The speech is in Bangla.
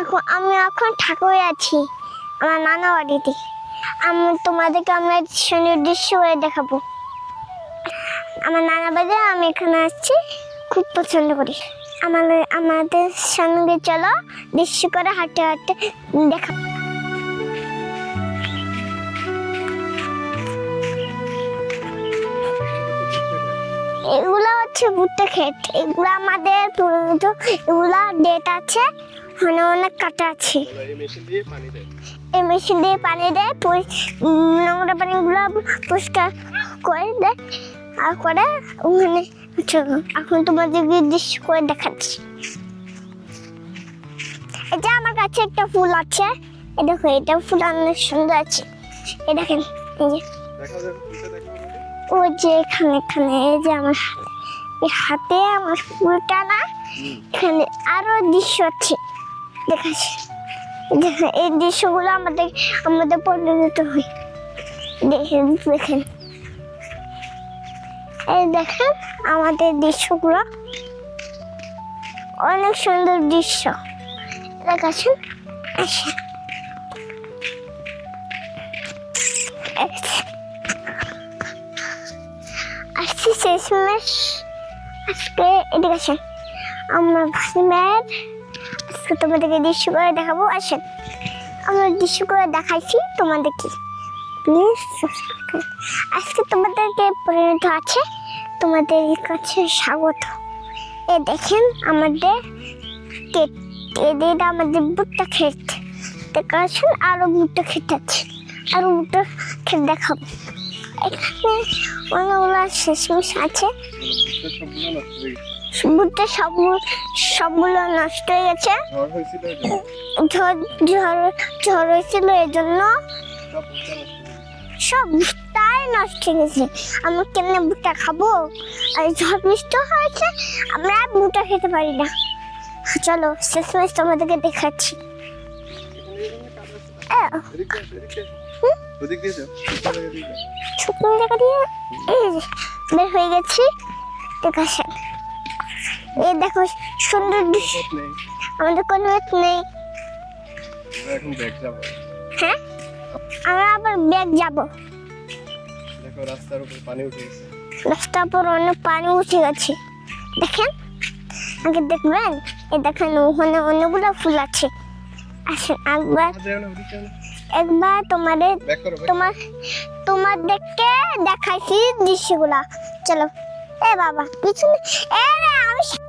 এখন আমি এখন ঠাকুরে আছি, আমার নানা বাড়িতে। আমি তোমাদেরকে আমরা দৃশ্য করে দেখাবো। আমার নানা বাড়ি আমি এখানে আসছি, খুব পছন্দ করি। আমাদের আমাদের সঙ্গে চলো দৃশ্য করে হাঁটতে হাঁটতে দেখা এগুলো হচ্ছে ভুট্টা ক্ষেত। এগুলো আমাদের পুরোনো, এগুলো ডেট আছে অনেক অনেক কাটা আছে। এই মেশিন দিয়ে পানি দেয় এই নোংরা পানিগুলো পরিষ্কার করে দেয়, আর করে ওখানে এখন তোমাদের দৃশ্য করে দেখাচ্ছি। এটা আমার কাছে একটা ফুল আছে। এই দেখো, এটা ফুল অনেক সুন্দর আছে। এই দেখেন, এই যে। ওই যে এখানে এখানে, এই যে আমার হাতে, এই হাতে আমার ফুলটা না, এখানে আরও দৃশ্য আছে। দেখাচ্ছি। এই দৃশ্যগুলো আমাদের আমাদের পরিণত হয়। দেখেন দেখেন। এই দেখেন আমাদের দৃশ্যগুলো। অনেক সুন্দর দৃশ্য। দেখাচ্ছেন? আচ্ছা শেষমেশ আজকে এদিকে আসেন আমার ভাসিমের, আজকে তোমাদেরকে দৃশ্য করে দেখাবো। আসেন, আমরা দৃশ্য করে দেখাইছি তোমাদেরকে। প্লিজ আজকে তোমাদেরকে পরিণত আছে তোমাদের কাছে স্বাগত। এ দেখেন আমাদের ক্ষেত এদের আমাদের ভুট্টা ক্ষেত দেখাচ্ছেন আরও ভুট্টা ক্ষেত আছে। আরও ভুট্টা ক্ষেত দেখাবো। এখানে অনেকগুলো শেষমেশ আছে ভুট্টা সব সবগুলো নষ্ট হয়ে গেছে ঝড় হয়েছিল এই জন্য ঝড় ঝড় ঝড় হয়েছিল এই জন্য সব ভুট্টাই নষ্ট হয়ে গেছে। আমরা কেমনে ভুট্টা খাব আর ঝড় বৃষ্টি হয়েছে আমরা আর ভুট্টা খেতে পারি না চলো শেষমেশ তোমাদেরকে দেখাচ্ছি। ওদিক দিয়ে যাও। শুকনো জায়গা দিয়ে এই বের হয়ে গেছি। দেখাচ্ছেন এই দেখো সুন্দর দৃশ্য। আমাদের কোনো এক নেই। হ্যাঁ? আমরা আবার ব্যাগ যাব। দেখো রাস্তার উপর পানি উঠে গেছে। রাস্তার পর অনেক পানি উঠে গেছে। দেখেন? আগে দেখবেন? এই দেখেন ওখানে অনেকগুলো ফুল আছে। আসেন একবার একবার তোমাদের তোমার তোমার তোমাদেরকে দেখাইছি দৃশ্যগুলা। চলো। এ বাবা পিছনে এ আমি